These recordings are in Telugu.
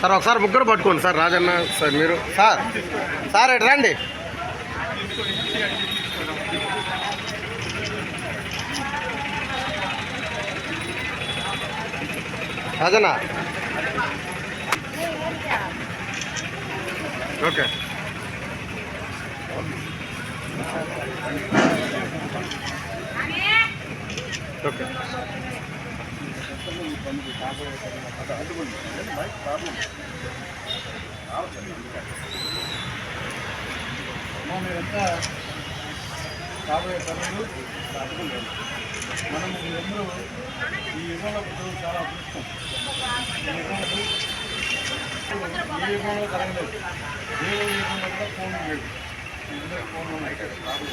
సార్ ఒకసారి ముగ్గురు పట్టుకోండి సార్ రాజన్న సార్ మీరు. సార్ సార్ రండి. రాజన్న ఓకే. ఓకే. మీరంతా కాబోయే తల్లులు అర్థం మనం ఈ యుగంలో చాలా అదృష్టం. ఏ యుగంలో జరగలేదు ఏ యుగంలో కూడా ఫోన్ లేదు ఇందులో ఉన్నాయి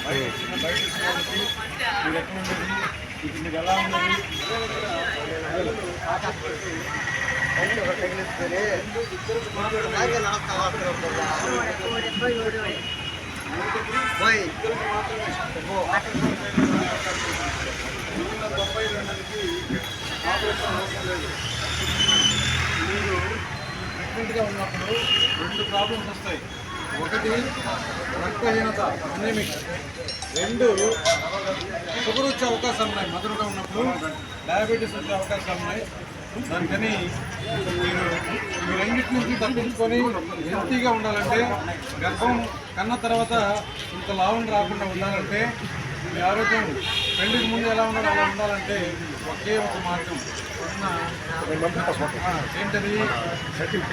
బయట బయట వచ్చిన మీరు ఎక్కడ ఉండేది ఇప్పుడు మీరు ఎలా ఉన్నది తొంభై రెండుకి ఆపరేషన్ అవసరం లేదు ప్రెగ్నెంట్గా ఉన్నప్పుడు రెండు ప్రాబ్లమ్స్ వస్తాయి. ఒకటి రక్తహీనత అనెమిక్. రెండు షుగర్ వచ్చే అవకాశాలు ఉన్నాయి. మధురగా ఉన్నప్పుడు డయాబెటీస్ వచ్చే అవకాశాలు ఉన్నాయి. దానికని మీరు ఈ రెండింటి నుంచి తప్పించుకొని హెల్తీగా ఉండాలంటే గర్భం కన్న తర్వాత ఇంత లాభం రాకుండా ఉండాలంటే మీ ఆరోగ్యం పెళ్ళికి ముందు ఎలా ఉన్నారో అలా ఉండాలంటే ఒకే ఒక మార్గం ఏంటది?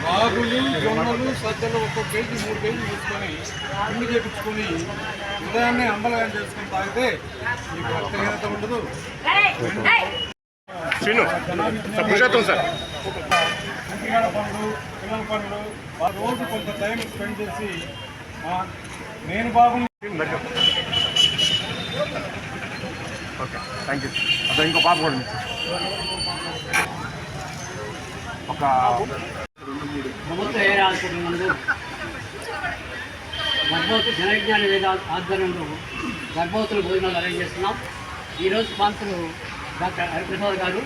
రాగులు జొన్నలు సజ్జలు ఒక్కొక్క కేజీ మూడు కేజీ తీసుకొని పిండి చేపించుకొని ఉదయాన్నే అంబలగా చేసుకొని తాగితే మీకు రక్తహీనత ఉండదు. సార్ పిల్లల పనులు పిల్లల పనులు ఆ రోజు కొంత టైం స్పెండ్ చేసి ఆ, నేను బాగున్నా. ఓకే. థ్యాంక్ యూ అదే ఇంకో పాప కూడా ఒక ప్రభుత్వ ఏరియా హాస్పిటల్ నందు గర్భవతి జనవిజ్ఞాన వేద ఆధ్వర్యంలో గర్భవతుల భోజనాలు అరేంజ్ చేస్తున్నాం. ఈరోజు స్పాన్సరు డాక్టర్ హరిప్రసాద్ గారు.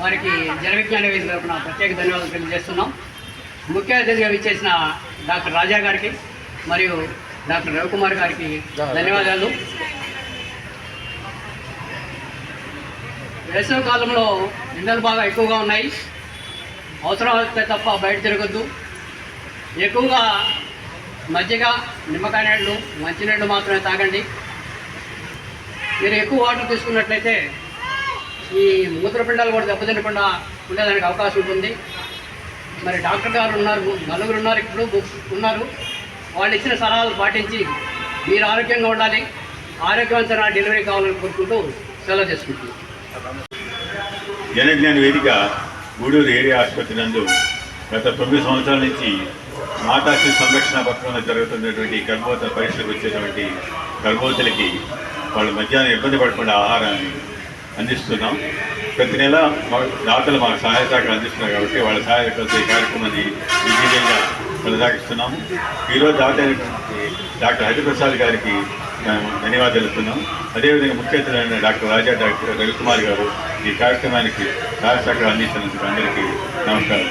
వారికి జనవిజ్ఞాన వేద తరపున ప్రత్యేక ధన్యవాదాలు తెలియజేస్తున్నాం. ముఖ్య అతిథిగా విచ్చేసిన డాక్టర్ రాజా గారికి మరియు డాక్టర్ రవికుమార్ గారికి ధన్యవాదాలు. వేసవికాలంలో ఎండలు బాగా ఎక్కువగా ఉన్నాయి. అవసరం వస్తే తప్ప బయట తిరగద్దు. ఎక్కువగా మజ్జిగ నిమ్మకాయ నీళ్ళు మంచినీళ్ళు మాత్రమే తాగండి. మీరు ఎక్కువ వాటర్ తీసుకున్నట్లయితే ఈ మూత్రపిండాలు కూడా దెబ్బతినకుండా ఉండేదానికి అవకాశం ఉంటుంది. మరి డాక్టర్ గారు ఉన్నారు నలుగురు ఉన్నారు ఇప్పుడు ఉన్నారు. వాళ్ళు ఇచ్చిన సలహాలు పాటించి మీరు ఆరోగ్యంగా ఉండాలి. ఆరోగ్యవంతమైన డెలివరీ కావాలని కోరుకుంటూ సెలవు చేసుకుంటున్నాను జనజ్ఞాన వేదిక గూడూరు ఏరియా ఆసుపత్రి నందు గత తొమ్మిది సంవత్సరాల నుంచి మాతాశిశు సంరక్షణ పథకంలో జరుగుతున్నటువంటి గర్భవత పరీక్షలకు వచ్చేటువంటి గర్భవతులకి వాళ్ళు మధ్యాహ్నం ఇబ్బంది పడకుండా ఆహారాన్ని అందిస్తున్నాం. ప్రతి నెల దాతలు మాకు సహాయ అందిస్తున్నారు కాబట్టి వాళ్ళ సహాయకులతో ఈ కార్యక్రమాన్ని విజయంగా కొనసాగిస్తున్నాము. ఈరోజు దాత అయినటువంటి డాక్టర్ హరిప్రసాద్ గారికి మేము ధన్యవాదాలు తెలుపుతున్నాం అదేవిధంగా ముఖ్య అతిథులైన డాక్టర్ రాజా డాక్టర్ రవికుమార్ గారు ఈ కార్యక్రమానికి సహాయ సహకారం అందించినందుకు అందరికీ నమస్కారం.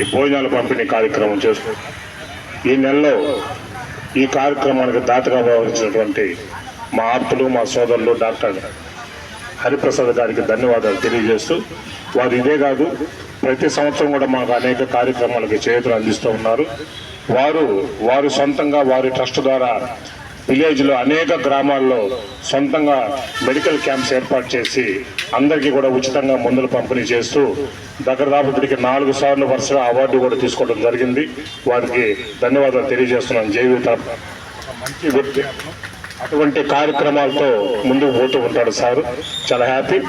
ఈ భోజనాల పంపిణీ కార్యక్రమం చేసుకుంటాం ఈ నెలలో ఈ కార్యక్రమానికి దాతగా వ్యవహరించినటువంటి మా ఆర్తులు మా సోదరులు డాక్టర్ హరిప్రసాద్ గారికి ధన్యవాదాలు తెలియజేస్తూ వారు ఇదే కాదు ప్రతి సంవత్సరం కూడా మాకు అనేక కార్యక్రమాలకి చేతులు అందిస్తూ ఉన్నారు. వారు వారు సొంతంగా వారి ట్రస్ట్ ద్వారా విలేజ్లో అనేక గ్రామాల్లో సొంతంగా మెడికల్ క్యాంప్స్ ఏర్పాటు చేసి అందరికీ కూడా ఉచితంగా మందులు పంపిణీ చేస్తూ దగ్గర దాపు ఇప్పటికి నాలుగు సార్లు వరుసగా అవార్డు కూడా తీసుకోవడం జరిగింది. వారికి ధన్యవాదాలు తెలియజేస్తున్నాను. జీవిత మంచి వ్యక్తి. అటువంటి కార్యక్రమాలతో ముందుకు పోతూ ఉంటాడు సార్. చాలా హ్యాపీ.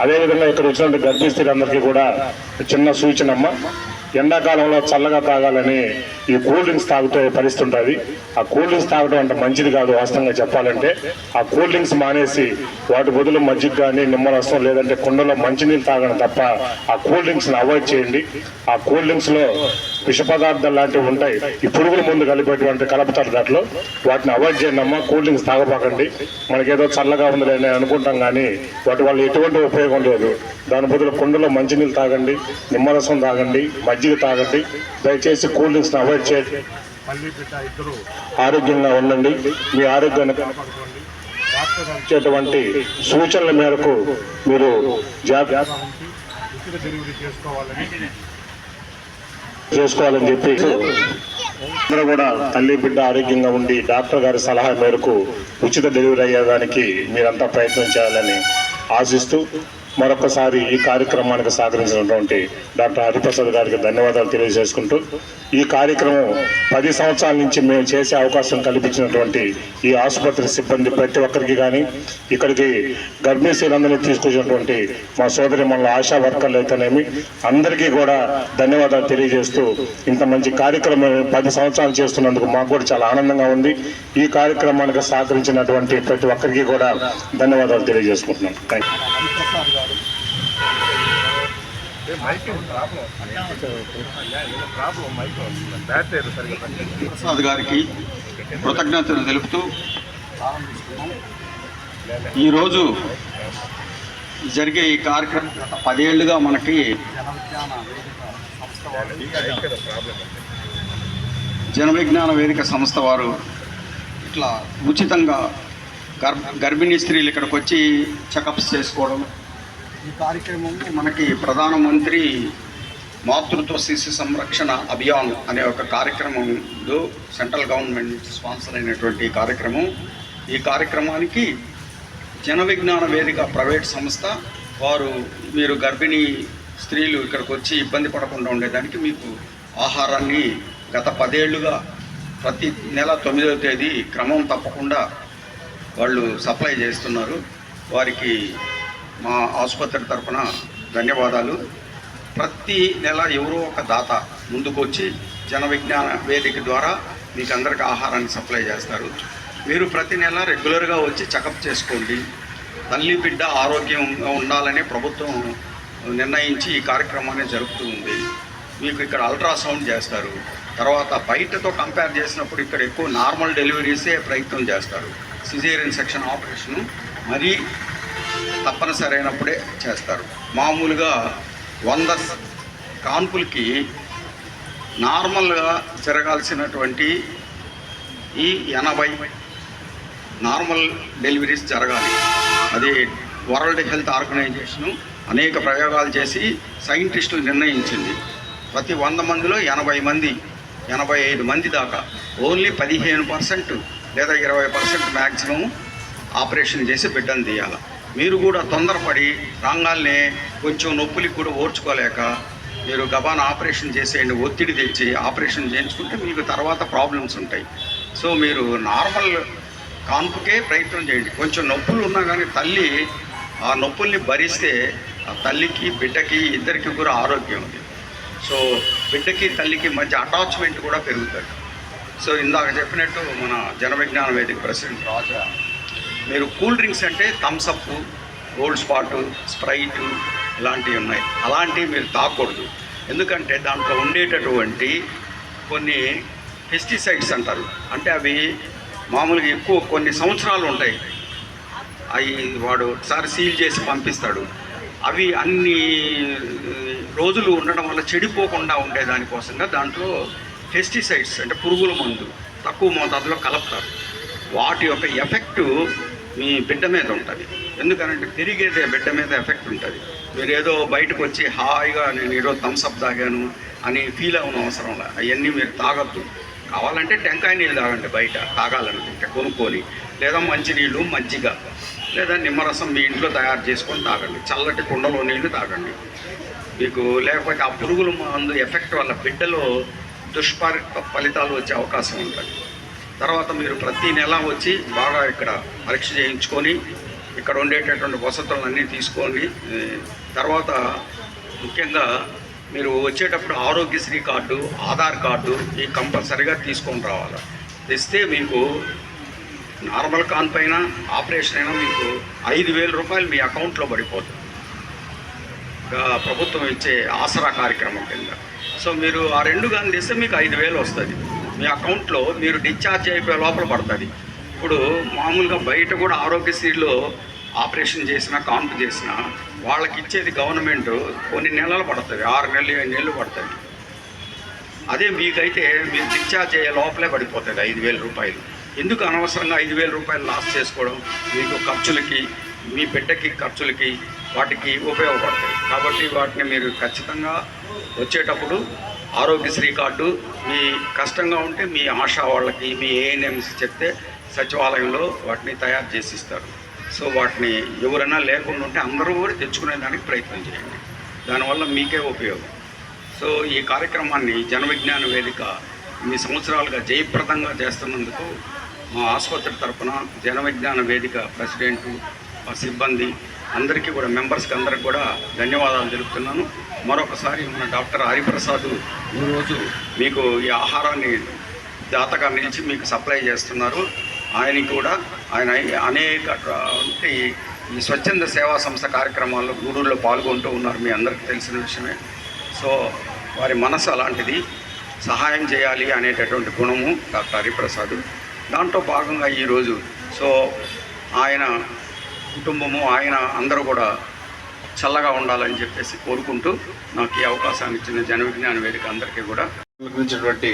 అదేవిధంగా ఇక్కడ వచ్చినటువంటి గర్భిణీ స్త్రీలందరికీ కూడా చిన్న సూచనమ్మ. ఎండాకాలంలో చల్లగా తాగాలని ఈ కూల్ డ్రింక్స్ తాగుతే పరిస్థితి ఉంటుంది ఆ కూల్ డ్రింక్స్ తాగడం అంటే మంచిది కాదు వాస్తవంగా చెప్పాలంటే. ఆ కూల్ డ్రింక్స్ మానేసి వాటి బదులు మజ్జిగ కానీ నిమ్మరసం లేదంటే కుండలో మంచినీళ్ళు తాగడం తప్ప ఆ కూల్ డ్రింక్స్ని అవాయిడ్ చేయండి. ఆ కూల్ డ్రింక్స్లో విష పదార్థాలు లాంటివి ఉంటాయి. ఈ పురుగుల ముందు కలిపేటువంటి కలుపుతారు దాంట్లో. వాటిని అవాయిడ్ చేయండి అమ్మా. కూల్ డ్రింక్స్ తాగబాకండి. మనకేదో చల్లగా ఉందిలే అని అనుకుంటాం కానీ వాటి వల్ల ఎటువంటి ఉపయోగం లేదు. దాని బదులు కుండలో మంచినీళ్ళు తాగండి నిమ్మరసం తాగండి మజ్జిగ తాగండి. దయచేసి కూల్ డ్రింక్స్ని అవాయిడ్ చేయండి. ఆరోగ్యంగా ఉండండి. మీ ఆరోగ్యాన్ని కాపాడుకోండి. ఇచ్చేటువంటి సూచనల మేరకు మీరు చేసుకోవాలని చేసుకోవాలని చెప్పి అందరూ కూడా తల్లి బిడ్డ ఆరోగ్యంగా ఉండి డాక్టర్ గారి సలహా మేరకు ఉచిత డెలివరీ అయ్యేదానికి మీరంతా ప్రయత్నం చేయాలని ఆశిస్తూ మరొకసారి ఈ కార్యక్రమానికి సహకరించినటువంటి డాక్టర్ హరిప్రసాద్ గారికి ధన్యవాదాలు తెలియజేసుకుంటూ ఈ కార్యక్రమం పది సంవత్సరాల నుంచి మేము చేసే అవకాశం కల్పించినటువంటి ఈ ఆసుపత్రి సిబ్బంది ప్రతి ఒక్కరికి కానీ ఇక్కడికి గర్భిణీశీలందరినీ తీసుకొచ్చినటువంటి మా సోదరి మన ఆశా వర్కర్లు అయితేనేమి అందరికీ కూడా ధన్యవాదాలు తెలియజేస్తూ ఇంత మంచి కార్యక్రమం పది సంవత్సరాలు చేస్తున్నందుకు మాకు కూడా చాలా ఆనందంగా ఉంది. ఈ కార్యక్రమానికి సహకరించినటువంటి ప్రతి ఒక్కరికి కూడా ధన్యవాదాలు తెలియజేసుకుంటున్నాం. థ్యాంక్ యూ ప్రసాద్ గారికి కృతజ్ఞతలు తెలుపుతూ ఈరోజు జరిగే ఈ కార్యక్రమం గత పదేళ్ళుగా మనకి జనవిజ్ఞాన వేదిక సంస్థ వారు ఇట్లా ఉచితంగా గర్భిణీ స్త్రీలు ఇక్కడికి వచ్చి చెకప్స్ చేసుకోవడం ఈ కార్యక్రమం మనకి ప్రధానమంత్రి మాతృత్వ శిశు సంరక్షణ అభియాన్ అనే ఒక కార్యక్రమంలో సెంట్రల్ గవర్నమెంట్ స్పాన్సర్ అయినటువంటి కార్యక్రమం. ఈ కార్యక్రమానికి జన విజ్ఞాన వేదిక ప్రైవేట్ సంస్థ వారు మీరు గర్భిణీ స్త్రీలు ఇక్కడికి వచ్చి ఇబ్బంది పడకుండా ఉండేదానికి మీకు ఆహారాన్ని గత పదేళ్ళుగా ప్రతి నెల తొమ్మిదవ తేదీ క్రమం తప్పకుండా వాళ్ళు సప్లై చేస్తున్నారు. వారికి మా ఆసుపత్రి తరఫున ధన్యవాదాలు. ప్రతి నెల ఎవరో ఒక దాత ముందుకొచ్చి జన విజ్ఞాన వేదిక ద్వారా మీకు అందరికి ఆహారాన్ని సప్లై చేస్తారు. మీరు ప్రతి నెల రెగ్యులర్గా వచ్చి చెకప్ చేసుకోండి. తల్లి బిడ్డ ఆరోగ్యంగా ఉండాలని ప్రభుత్వం నిర్ణయించి ఈ కార్యక్రమాన్ని జరుపుతూ ఉంది. మీకు ఇక్కడ అల్ట్రాసౌండ్ చేస్తారు. తర్వాత బయటతో కంపేర్ చేసినప్పుడు ఇక్కడ ఎక్కువ నార్మల్ డెలివరీసే ప్రయత్నం చేస్తారు. Caesarean section operation. మరీ తప్పనిసరి అయినప్పుడే చేస్తారు. మామూలుగా వంద కాన్పులకి నార్మల్గా జరగాల్సినటువంటి ఈ ఎనభై నార్మల్ డెలివరీస్ జరగాలి. అది వరల్డ్ హెల్త్ ఆర్గనైజేషను అనేక ప్రయోగాలు చేసి సైంటిస్టులు నిర్ణయించింది. ప్రతి వంద మందిలో ఎనభై మంది ఎనభై ఐదు మంది దాకా ఓన్లీ పదిహేను పర్సెంట్ లేదా ఇరవై పర్సెంట్ మ్యాక్సిమం ఆపరేషన్ చేసి బిడ్డను తీయాలి. మీరు కూడా తొందరపడి రాగాల్నే కొంచెం నొప్పులకి కూడా ఓర్చుకోలేక మీరు గబాన్ ఆపరేషన్ చేసేయండి ఒత్తిడి తెచ్చి ఆపరేషన్ చేయించుకుంటే మీకు తర్వాత ప్రాబ్లమ్స్ ఉంటాయి. సో మీరు నార్మల్ కాన్పుకే ప్రయత్నం చేయండి. కొంచెం నొప్పులు ఉన్నా కానీ తల్లి ఆ నొప్పుల్ని భరిస్తే ఆ తల్లికి బిడ్డకి ఇద్దరికి కూడా ఆరోగ్యం ఉంది. సో బిడ్డకి తల్లికి మధ్య అటాచ్మెంట్ కూడా పెరుగుతుంది. సో ఇందాక చెప్పినట్టు మన జనవిజ్ఞాన వేదిక ప్రెసిడెంట్ రాజా మీరు కూల్ డ్రింక్స్ అంటే Thums Up Gold Spot Sprite ఇలాంటివి ఉన్నాయి. అలాంటివి మీరు తాగకూడదు ఎందుకంటే దాంట్లో ఉండేటటువంటి కొన్ని పెస్టిసైడ్స్ అంటారు. అంటే అవి మామూలుగా ఎక్కువ కొన్ని సంవత్సరాలు ఉంటాయి. అవి వాడు ఒకసారి సీల్ చేసి పంపిస్తాడు. అవి అన్ని రోజులు ఉండడం వల్ల చెడిపోకుండా ఉండే దానికోసంగా దాంట్లో పెస్టిసైడ్స్ అంటే పురుగుల మందు తక్కువ మోతాదులో కలుపుతారు. వాటి యొక్క ఎఫెక్టు మీ బిడ్డ మీద ఉంటుంది. ఎందుకనంటే తిరిగేదే బిడ్డ మీద ఎఫెక్ట్ ఉంటుంది. మీరు ఏదో బయటకు వచ్చి హాయిగా నేను ఏదో థమ్స్అప్ తాగాను అని ఫీల్ అవ్వడం అవసరం లేదు అవన్నీ మీరు తాగొద్దు. కావాలంటే టెంకాయ నీళ్ళు తాగండి బయట తాగాలనుకుంటే కొనుక్కొని. లేదా మంచినీళ్ళు మజ్జిగ. లేదా నిమ్మరసం మీ ఇంట్లో తయారు చేసుకొని తాగండి. చల్లటి కుండలో నీళ్ళు తాగండి. మీకు లేకపోతే ఆ పురుగుల మందు ఎఫెక్ట్ వల్ల బిడ్డలో దుష్పరి ఫలితాలు వచ్చే అవకాశం ఉంటుంది. తర్వాత మీరు ప్రతి నెల వచ్చి బాగా ఇక్కడ పరీక్ష చేయించుకొని ఇక్కడ ఉండేటటువంటి వసతులన్నీ తీసుకొని తర్వాత ముఖ్యంగా మీరు వచ్చేటప్పుడు ఆరోగ్యశ్రీ కార్డు ఆధార్ కార్డు ఈ కంపల్సరీగా తీసుకొని రావాలి. తెస్తే మీకు నార్మల్ కాన్ పైన ఆపరేషన్ అయినా మీకు ఐదు వేల రూపాయలు మీ అకౌంట్లో పడిపోతుంది. ప్రభుత్వం ఇచ్చే ఆసరా కార్యక్రమం కింద. సో మీరు ఆ రెండు కానీ తెస్తే మీకు ఐదు వేలు వస్తుంది. మీ అకౌంట్లో మీరు డిశ్చార్జ్ అయిపోయే లోపల పడుతుంది. ఇప్పుడు మామూలుగా బయట కూడా ఆరోగ్యశ్రీలో ఆపరేషన్ చేసినా కాంపు చేసినా వాళ్ళకి ఇచ్చేది గవర్నమెంట్ కొన్ని నెలలు పడుతుంది. ఆరు నెలలు ఏడు నెలలు పడుతుంది. అదే మీకైతే మీరు డిశ్చార్జ్ అయ్యే లోపలే పడిపోతుంది ఐదు వేల రూపాయలు. ఎందుకు అనవసరంగా ఐదు వేల రూపాయలు లాస్ చేసుకోవడం? మీకు ఖర్చులకి మీ బిడ్డకి ఖర్చులకి వాటికి ఉపయోగపడతాయి. కాబట్టి వాటిని మీరు ఖచ్చితంగా వచ్చేటప్పుడు ఆరోగ్యశ్రీ కార్డు మీ కష్టంగా ఉంటే మీ ఆశా వాళ్ళకి మీ ఏఎన్ఎంస్ చెప్తే సచివాలయంలో వాటిని తయారు చేసి ఇస్తారు సో వాటిని ఎవరైనా లేకుండా ఉంటే అందరూ కూడా తెచ్చుకునే దానికి ప్రయత్నం చేయండి. దానివల్ల మీకే ఉపయోగం. సో ఈ కార్యక్రమాన్ని జన విజ్ఞాన వేదిక ఇన్ని సంవత్సరాలుగా జయప్రదంగా చేస్తున్నందుకు మా ఆసుపత్రి తరపున జన విజ్ఞాన వేదిక ప్రెసిడెంటు మా సిబ్బంది అందరికీ కూడా మెంబర్స్కి అందరికి కూడా ధన్యవాదాలు తెలుపుతున్నాను. మరొకసారి మన డాక్టర్ హరిప్రసాద్ ఈరోజు మీకు ఈ ఆహారాన్ని దాతగా నిలిచి మీకు సప్లై చేస్తున్నారు. ఆయనకి కూడా ఆయన అనేక అంటే ఈ స్వచ్ఛంద సేవా సంస్థ కార్యక్రమాల్లో గూడూరులో పాల్గొంటూ ఉన్నారు మీ అందరికీ తెలిసిన విషయమే. సో వారి మనసు అలాంటిది. సహాయం చేయాలి అనేటటువంటి గుణము డాక్టర్ హరిప్రసాద్. దాంట్లో భాగంగా ఈరోజు సో ఆయన కుటుంబము ఆయన అందరూ కూడా చల్లగా ఉండాలని చెప్పేసి కోరుకుంటూ నాకు ఈ అవకాశాన్ని ఇచ్చిన జన విజ్ఞాన వేదిక అందరికీ కూడా. గురించినటువంటి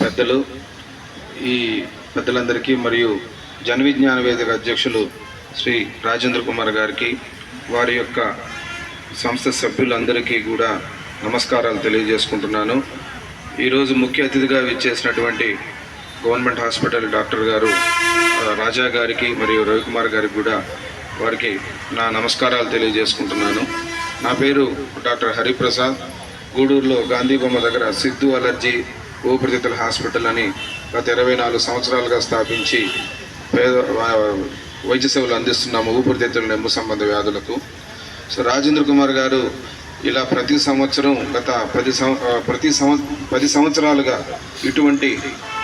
పెద్దలు ఈ పెద్దలందరికీ మరియు జన విజ్ఞాన వేదిక అధ్యక్షులు శ్రీ రాజేంద్ర కుమార్ గారికి వారి యొక్క సంస్థ సభ్యులందరికీ కూడా నమస్కారాలు తెలియజేసుకుంటున్నాను. ఈరోజు ముఖ్య అతిథిగా విచ్చేసినటువంటి గవర్నమెంట్ హాస్పిటల్ డాక్టర్ గారు రాజా గారికి మరియు రవికుమార్ గారికి కూడా వారికి నా నమస్కారాలు తెలియజేసుకుంటున్నాను. నా పేరు డాక్టర్ హరిప్రసాద్. గూడూరులో గాంధీ బొమ్మ దగ్గర సిద్ధు అలర్జీ ఊపిరితిత్తుల హాస్పిటల్ అని గత ఇరవై నాలుగు సంవత్సరాలుగా స్థాపించి పేద వైద్య సేవలు అందిస్తున్నాము ఊపిరితిత్తుల నెమ్ము సంబంధ వ్యాధులకు. సో రాజేంద్ర కుమార్ గారు ఇలా ప్రతి సంవత్సరం గత పది సంవ ప్రతి సంవ పది సంవత్సరాలుగా ఇటువంటి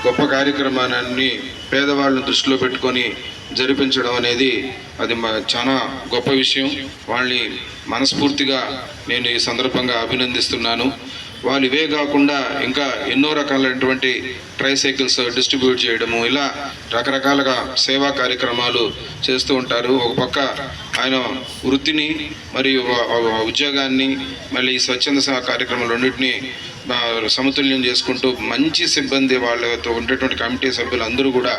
గొప్ప కార్యక్రమాన్ని పేదవాళ్ళను దృష్టిలో పెట్టుకొని జరిపించడం అనేది అది మా- చాలా గొప్ప విషయం. వాళ్ళని మనస్ఫూర్తిగా నేను ఈ సందర్భంగా అభినందిస్తున్నాను. వాళ్ళు ఇవే కాకుండా ఇంకా ఎన్నో రకాలైనటువంటి ట్రైసైకిల్స్ డిస్ట్రిబ్యూట్ చేయడము ఇలా రకరకాలుగా సేవా కార్యక్రమాలు చేస్తూ ఉంటారు. ఒక పక్క ఆయన వృత్తిని మరియు ఉద్యోగాన్ని మళ్ళీ ఈ స్వచ్ఛంద సేవా కార్యక్రమాలు రెండింటినీ సమతుల్యం చేసుకుంటూ మంచి సిబ్బంది వాళ్ళతో ఉండేటువంటి కమిటీ సభ్యులు అందరూ కూడా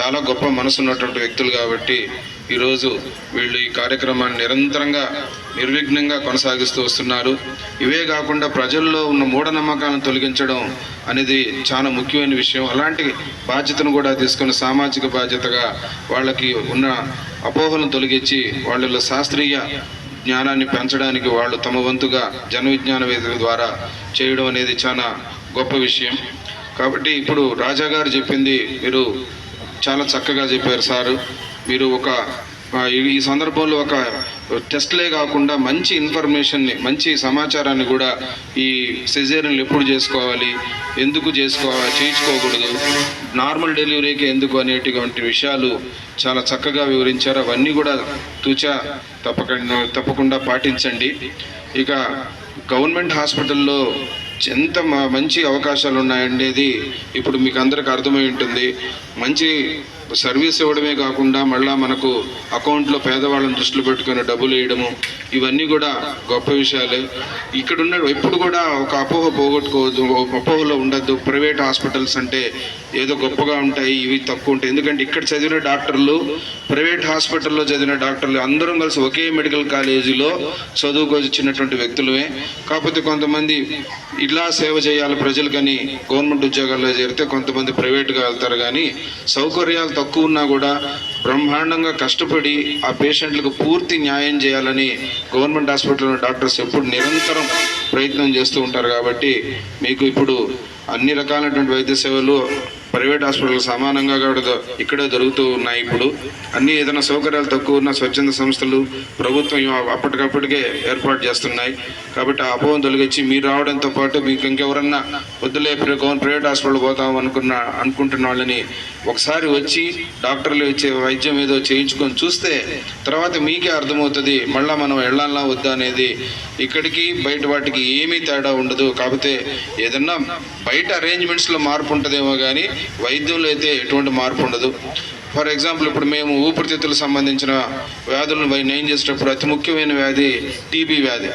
చాలా గొప్ప మనసు ఉన్నటువంటి వ్యక్తులు కాబట్టి ఈరోజు వీళ్ళు ఈ కార్యక్రమాన్ని నిరంతరంగా నిర్విఘ్నంగా కొనసాగిస్తూ వస్తున్నారు. ఇవే కాకుండా ప్రజల్లో ఉన్న మూఢనమ్మకాలను తొలగించడం అనేది చాలా ముఖ్యమైన విషయం. అలాంటి బాధ్యతను కూడా తీసుకుని సామాజిక బాధ్యతగా వాళ్ళకి ఉన్న అపోహలను తొలగించి వాళ్ళలో శాస్త్రీయ జ్ఞానాన్ని పెంచడానికి వాళ్ళు తమ వంతుగా జన విజ్ఞాన వేదిక ద్వారా చేయడం అనేది చాలా గొప్ప విషయం. కాబట్టి ఇప్పుడు రాజా గారు చెప్పింది మీరు చాలా చక్కగా చెప్పారు సారు. మీరు ఒక ఈ సందర్భంలో ఒక టెస్ట్లే కాకుండా మంచి ఇన్ఫర్మేషన్ని మంచి సమాచారాన్ని కూడా ఈ సిజేరియన్లు ఎప్పుడు చేసుకోవాలి ఎందుకు చేసుకోవాలి చేయించుకోకూడదు నార్మల్ డెలివరీకి ఎందుకు అనేటువంటి విషయాలు చాలా చక్కగా వివరించారు. అవన్నీ కూడా తూచా తప్పకుండా తప్పకుండా పాటించండి. ఇక గవర్నమెంట్ హాస్పిటల్లో ఎంత మంచి అవకాశాలు ఉన్నాయనేది ఇప్పుడు మీకు అందరికి అర్థమై ఉంటుంది. మంచి సర్వీస్ ఇవ్వడమే కాకుండా మళ్ళీ మనకు అకౌంట్లో పేదవాళ్ళని దృష్టిలో పెట్టుకుని డబ్బులు వేయడము ఇవన్నీ కూడా గొప్ప విషయాలే. ఇక్కడ ఉన్న ఎప్పుడు కూడా ఒక అపోహ పోగొట్టుకోవద్దు అపోహలో ఉండద్దు. ప్రైవేట్ హాస్పిటల్స్ అంటే ఏదో గొప్పగా ఉంటాయి ఇవి తక్కువ ఉంటాయి. ఎందుకంటే ఇక్కడ చదివిన డాక్టర్లు ప్రైవేట్ హాస్పిటల్లో చదివిన డాక్టర్లు అందరం కలిసి ఒకే మెడికల్ కాలేజీలో చదువుకొచ్చినటువంటి వ్యక్తులమే. కాకపోతే కొంతమంది ఇలా సేవ చేయాలి ప్రజలకని గవర్నమెంట్ ఉద్యోగాల్లో చేరితే కొంతమంది ప్రైవేట్గా వెళ్తారు. కానీ సౌకర్యాలు తక్కువ ఉన్నా కూడా బ్రహ్మాండంగా కష్టపడి ఆ పేషెంట్లకు పూర్తి న్యాయం చేయాలని గవర్నమెంట్ హాస్పిటల్లో డాక్టర్స్ ఎప్పుడు నిరంతరం ప్రయత్నం చేస్తూ ఉంటారు. కాబట్టి మీకు ఇప్పుడు అన్ని రకాలైనటువంటి వైద్య సేవలు ప్రైవేట్ హాస్పిటల్ సమానంగా కూడా ఇక్కడే దొరుకుతూ ఉన్నాయి ఇప్పుడు. అన్ని ఏదైనా సౌకర్యాలు తక్కువ ఉన్న స్వచ్ఛంద సంస్థలు ప్రభుత్వం అప్పటికప్పటికే ఏర్పాటు చేస్తున్నాయి. కాబట్టి ఆ అపోహం తొలగించి మీరు రావడంతో పాటు మీకు ఇంకెవరన్నా వద్దులే ప్రి- ప్రైవేట్ హాస్పిటల్ పోతాం అనుకున్న అనుకుంటున్న వాళ్ళని ఒకసారి వచ్చి డాక్టర్లు ఇచ్చే వైద్యం ఏదో చేయించుకొని చూస్తే తర్వాత మీకే అర్థమవుతుంది మళ్ళీ మనం వెళ్ళాలా వద్దా అనేది. ఇక్కడికి బయట వాటికి ఏమీ తేడా ఉండదు. కాకపోతే ఏదన్నా బయట అరేంజ్మెంట్స్లో మార్పు ఉంటుందేమో కానీ వైద్యంలో అయితే ఎటువంటి మార్పు ఉండదు. ఫర్ ఎగ్జాంపుల్ ఇప్పుడు మేము ఊపిరితిత్తులకు సంబంధించిన వ్యాధులను నయం చేసేటప్పుడు అతి ముఖ్యమైన వ్యాధి టీబీ వ్యాధి.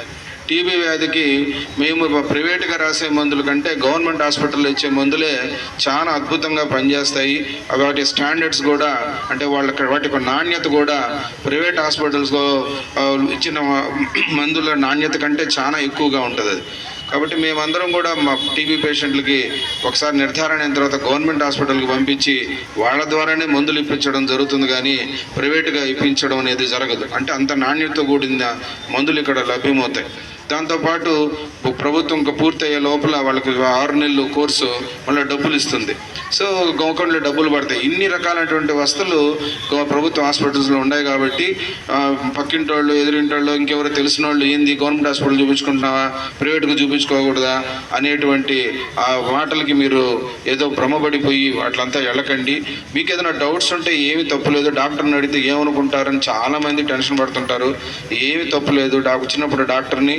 టీబీ వ్యాధికి మేము ప్రైవేట్గా రాసే మందుల కంటే గవర్నమెంట్ హాస్పిటల్లో ఇచ్చే మందులే చాలా అద్భుతంగా పనిచేస్తాయి. వాటి స్టాండర్డ్స్ కూడా అంటే వాళ్ళ వాటి యొక్క నాణ్యత కూడా ప్రైవేట్ హాస్పిటల్స్లో ఇచ్చిన మందుల నాణ్యత కంటే చాలా ఎక్కువగా ఉంటుంది అది. కాబట్టి మేమందరం కూడా మా టీబీ పేషెంట్లకి ఒకసారి నిర్ధారణ అయిన తర్వాత గవర్నమెంట్ హాస్పిటల్కి పంపించి వాళ్ళ ద్వారానే మందులు ఇప్పించడం జరుగుతుంది కానీ ప్రైవేట్గా ఇప్పించడం అనేది జరగదు. అంటే అంత నాణ్యత కూడిన మందులు ఇక్కడ లభ్యమవుతాయి. దాంతోపాటు ప్రభుత్వం ఇంకా పూర్తయ్యే లోపల వాళ్ళకి ఆరు నెలలు కోర్సు మళ్ళీ డబ్బులు ఇస్తుంది. సో గవర్నమెంట్లో డబ్బులు పడతాయి. ఇన్ని రకాలైనటువంటి వస్తువులు ప్రభుత్వ హాస్పిటల్స్లో ఉన్నాయి కాబట్టి పక్కింటోళ్ళు పక్కింటి వాళ్ళు ఇంకెవరో తెలిసిన వాళ్ళు ఏంది గవర్నమెంట్ హాస్పిటల్ చూపించుకుంటున్నావా ప్రైవేట్గా చూపించుకోకూడదా అనేటువంటి ఆ మాటలకి మీరు ఏదో భ్రమపడిపోయి అట్లంతా వెళ్ళకండి మీకు ఏదైనా డౌట్స్ ఉంటే ఏమి తప్పులేదు డాక్టర్ని అడిగితే ఏమనుకుంటారని చాలామంది టెన్షన్ పడుతుంటారు. ఏమి తప్పులేదు డాక్టర్ చిన్నప్పుడు డాక్టర్ని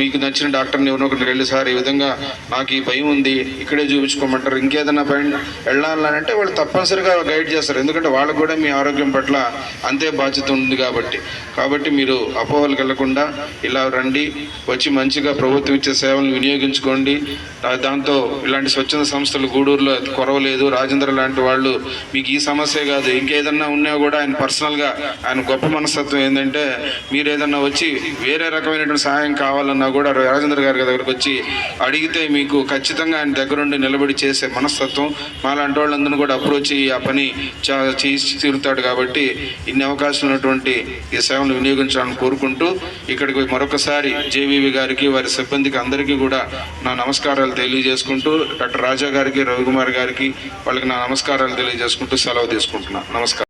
మీకు నచ్చిన డాక్టర్ని ఎవరినో ఒకటి వెళ్ళి సార్ ఈ విధంగా నాకు ఈ భయం ఉంది ఇక్కడే చూపించుకోమంటారు. ఇంకేదైనా పైన వెళ్ళాలంటే వాళ్ళు తప్పనిసరిగా గైడ్ చేస్తారు. ఎందుకంటే వాళ్ళకు కూడా మీ ఆరోగ్యం పట్ల అంతే బాధ్యత ఉంది కాబట్టి. కాబట్టి మీరు అపోహలకు వెళ్ళకుండా ఇలా రండి వచ్చి మంచిగా ప్రభుత్వం ఇచ్చే సేవలను వినియోగించుకోండి. దాంతో ఇలాంటి స్వచ్ఛంద సంస్థలు గూడూరులో కొరవలేదు. రాజేంద్ర లాంటి వాళ్ళు మీకు ఈ సమస్య కాదు. ఇంకేదన్నా ఉన్నా కూడా ఆయన పర్సనల్గా ఆయన గొప్ప మనస్తత్వం ఏంటంటే మీరు ఏదన్నా వచ్చి వేరే రకమైనటువంటి సహాయం కావాలన్నా కూడా రాజేంద్ర గారి దగ్గరకు వచ్చి అడిగితే మీకు ఖచ్చితంగా ఆయన దగ్గరుండి నిలబడి చేసే మనస్తత్వం మాలాంటి వాళ్ళందరూ కూడా అప్రోచ్ అయ్యి ఆ పని చా చేసి తీరుతాడు కాబట్టి ఇన్ని అవకాశం ఉన్నటువంటి ఈ సేవలు వినియోగించాలని కోరుకుంటూ ఇక్కడికి మరొకసారి జేవీవి గారికి వారి సిబ్బందికి అందరికీ కూడా నా నమస్కారాలు తెలియజేసుకుంటూ డాక్టర్ రాజా గారికి రవికుమార్ గారికి వాళ్ళకి నా నమస్కారాలు తెలియజేసుకుంటూ సెలవు తీసుకుంటున్నాను నమస్కారం.